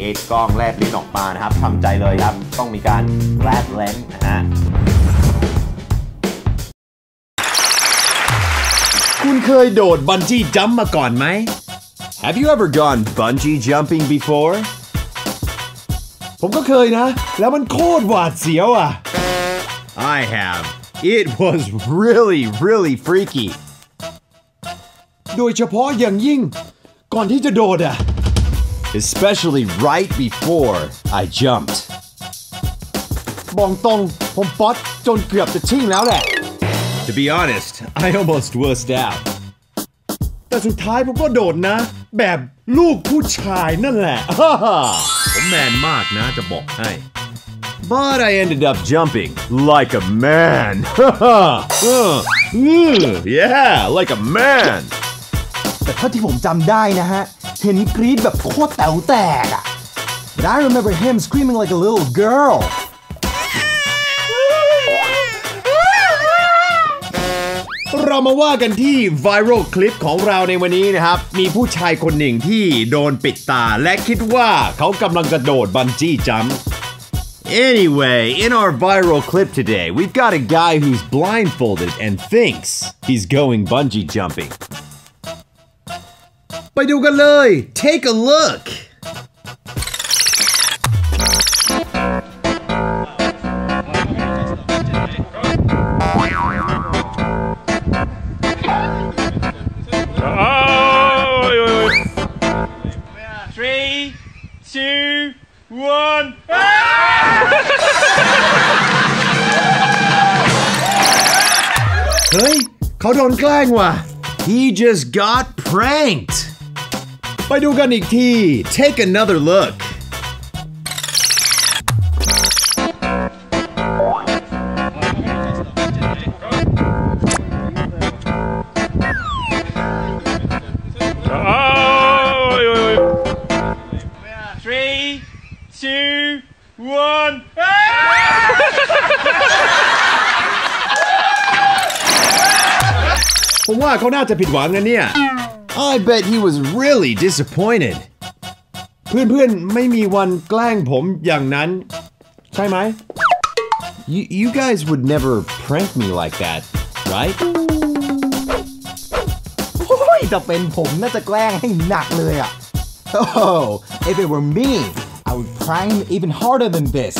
เอ็กกล้องแลบลิ้นออกมานะครับทำใจเลยครับ ต้องมีการแลบเลนนะฮะคุณเคยโดดบันจี้จัมมาก่อนไหม Have you ever gone bungee jumping before ผมก็เคยนะ แล้วมันโคตรหวาดเสียวอะ I have It was really really freaky โดยเฉพาะอย่างยิ่ง ก่อนที่จะโดดอะ especially right before I jumped บอกตรง ผมป๊อตจนเกือบจะชิ่งแล้วแหละ To be honest I almost wussed out แต่สุดท้ายผมก็โดดนะ แบบลูกผู้ชายนั่นแหละ ผมแมนมากนะจะบอกให้ But I ended up jumping like a man Yeah like a man แต่เท่าที่ผมจำได้นะฮะ เห็นกรี๊ดแบบโคตรแต๋วแตกอะ But I remember him screaming like a little girl เรามาว่ากันที่ viral คลิปของเราในวันนี้นะครับ มีผู้ชายคนหนึ่งที่โดนปิดตา และคิดว่าเขากำลังกระโดดบันจี้จัมป์ Anyway, in our viral clip today, we've got a guy who's blindfolded and thinks he's going bungee jumping. ไปดูกันเลย take a look Three, two, one. เฮ้ย เขาโดนแกล้งว่ะ He just got pranked. ไปดูกันอีกที take another look Three, two, one. ผมว่าเขาน่าจะผิดหวังนะเนี่ย I bet he was really disappointed. เพื่อนๆ ไม่มีวันแกล้งผมอย่างนั้น ใช่ไหม You, you guys would never prank me like that, right? โอ้ยแต่เป็นผมน่าจะแกล้งให้หนักเลยอะ Oh if it were me I would prank him even harder than this